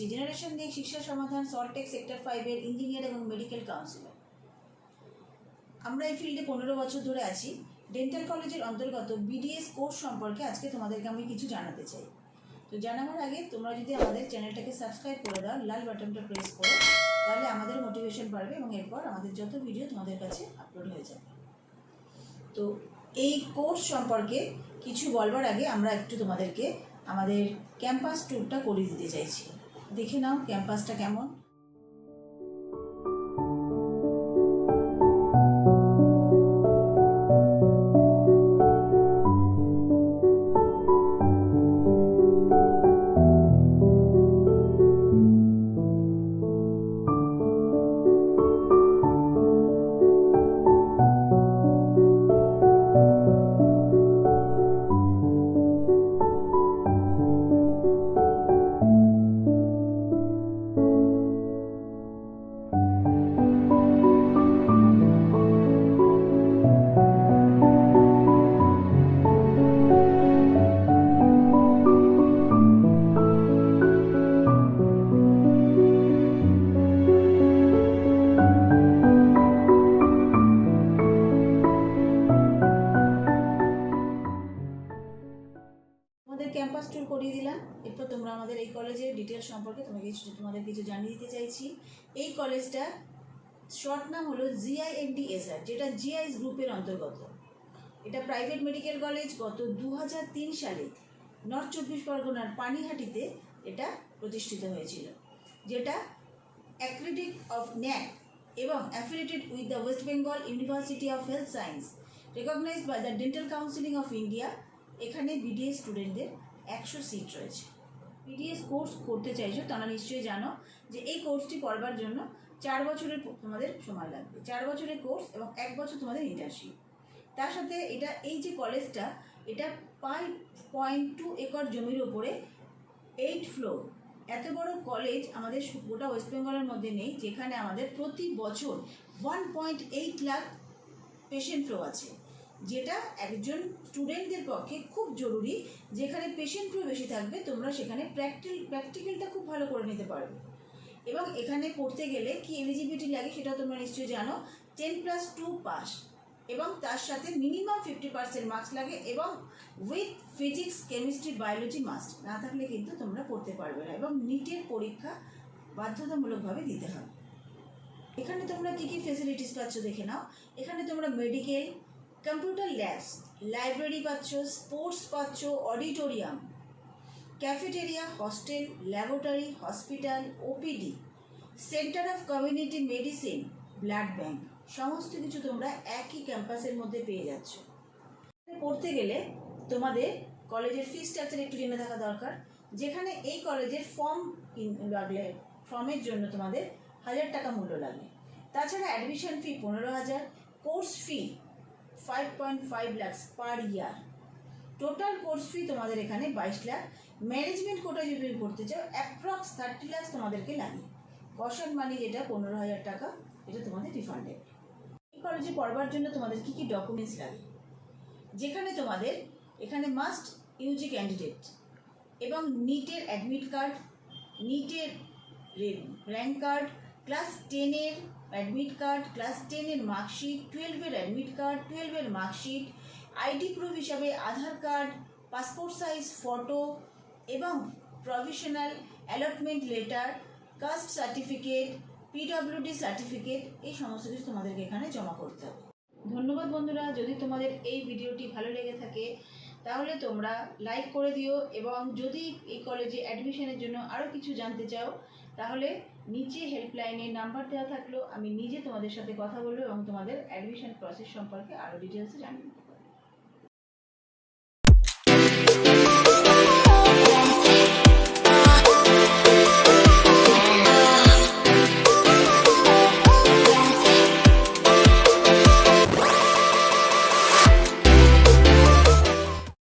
বলছি জেনারেশন নিয়ে শিক্ষা সমাধান সল্টেক সেক্টর ফাইভের ইঞ্জিনিয়ার এবং মেডিকেল কাউন্সিলর আমরা এই ফিল্ডে পনেরো বছর ধরে আছি। ডেন্টাল কলেজের অন্তর্গত বিডিএস কোর্স সম্পর্কে আজকে তোমাদেরকে আমি কিছু জানাতে চাই। তো জানাবার আগে তোমরা যদি আমাদের চ্যানেলটাকে সাবস্ক্রাইব করে দাও, লাল বাটনটা প্রেস করো, তাহলে আমাদের মোটিভেশন বাড়বে এবং এরপর আমাদের যত ভিডিও তোমাদের কাছে আপলোড হয়ে যাবে। তো এই কোর্স সম্পর্কে কিছু বলবার আগে আমরা একটু তোমাদেরকে আমাদের ক্যাম্পাস ট্যুরটা করে দিতে চাইছি। দেখে নাও ক্যাম্পাসটা কেমন। তোমাদের ক্যাম্পাস ট্যুর করিয়ে দিলাম। এরপর তোমরা আমাদের এই কলেজের ডিটেলস সম্পর্কে তোমাকে কিছু তোমাদের কিছু জানিয়ে দিতে চাইছি। এই কলেজটা শর্ট নাম হলো জিআইএনডিএসআর যেটা জিআইএস গ্রুপের অন্তর্গত। এটা প্রাইভেট মেডিকেল কলেজ গত দু হাজার তিন সালে নর্থ চব্বিশ পরগনার পানিহাটিতে এটা প্রতিষ্ঠিত হয়েছিল, যেটা অ্যাক্রিডিক অফ ন্যাক এবং affiliated with the West Bengal University of Health Science recognised by the Dental Counselling of India এখানে বিডিএস স্টুডেন্টদের একশো সিট রয়েছে। বিডিএস কোর্স করতে চাইছো তারা নিশ্চয়ই জানো যে এই কোর্সটি করবার জন্য চার বছরের তোমাদের সময় লাগবে। চার বছরের কোর্স এবং এক বছর তোমাদের ইন্টার্নশিপ তার সাথে এটা, এই যে কলেজটা এটা ফাইভ পয়েন্ট টু একর জমির ওপরে এইট ফ্লোর এত বড় কলেজ আমাদের গোটা ওয়েস্ট বেঙ্গলের মধ্যে নেই, যেখানে আমাদের প্রতি বছর one point eight lakh patient flow আছে। যেটা একজন স্টুডেন্টদের পক্ষে খুব জরুরি, যেখানে পেশেন্ট বেশি থাকবে, তোমরা সেখানে প্র্যাকটিল প্র্যাকটিক্যালটা খুব ভালো করে নিতে পারবে। এবং এখানে পড়তে গেলে কি এলিজিবিলিটি লাগে সেটাও তোমরা নিশ্চয়ই জানো টেন প্লাস টু পাস এবং তার সাথে মিনিমাম ফিফটি পার্সেন্ট মার্কস লাগে এবং with physics chemistry biology must না থাকলে কিন্তু তোমরা পড়তে পারবে না এবং নিটের পরীক্ষা বাধ্যতামূলকভাবে দিতে হবে। এখানে তোমরা কী কী ফেসিলিটিস পাচ্ছ দেখে নাও। এখানে তোমরা মেডিকেল কম্পিউটার ল্যাবস, লাইব্রেরি পাচ্ছ, স্পোর্টস পাচ্ছ, auditorium, cafeteria, hostel, laboratory, hospital, OPD, centre of community medicine, blood bank, সমস্ত কিছু তোমরা একই ক্যাম্পাসের মধ্যে পেয়ে যাচ্ছ। পড়তে গেলে তোমাদের কলেজের ফি স্ট্রাকচার একটু জেনে থাকা দরকার। যেখানে এই কলেজের ফর্ম লাগলে ফর্মের জন্য তোমাদের হাজার টাকা মূল্য লাগে তাছাড়া অ্যাডমিশন ফি পনেরো হাজার course fee five point five lakhs per year total course fee তোমাদের এখানে বাইশ লাখ। ম্যানেজমেন্ট কোটা যদি তুমি চাও অ্যাপ্রক্স থার্টি লাখ তোমাদেরকে লাগে। কশন মানি যেটা, পনেরো হাজার টাকা, এটা তোমাদের রিফান্ডেড এই কলেজে পড়বার জন্য তোমাদের কী কী ডকুমেন্টস লাগে? যেখানে তোমাদের এখানে মাস্ট ইউজি ক্যান্ডিডেট এবং নিটের অ্যাডমিট কার্ড নিটের র্যাঙ্ক কার্ড ক্লাস টেনের অ্যাডমিট কার্ড ক্লাস টেনের মার্কশিট টুয়েলভের অ্যাডমিট কার্ড টুয়েলভের মার্কশিট আইডি প্রুফ হিসাবে Aadhaar card passport size photo এবং provisional allotment letter caste certificate PWD certificate এই সমস্ত কিছু তোমাদেরকে এখানে জমা করতে হবে। ধন্যবাদ বন্ধুরা। যদি তোমাদের এই ভিডিওটি ভালো লেগে থাকে তাহলে তোমরা লাইক করে দিও এবং যদি এই কলেজে অ্যাডমিশনের জন্য আরও কিছু জানতে চাও, তাহলে নিচে হেল্পলাইনের নাম্বার দেওয়া থাকল, আমি নিজে তোমাদের সাথে কথা বলব এবং তোমাদের অ্যাডমিশন প্রসেস সম্পর্কে আরও ডিটেলসে জানিয়ে দেবো।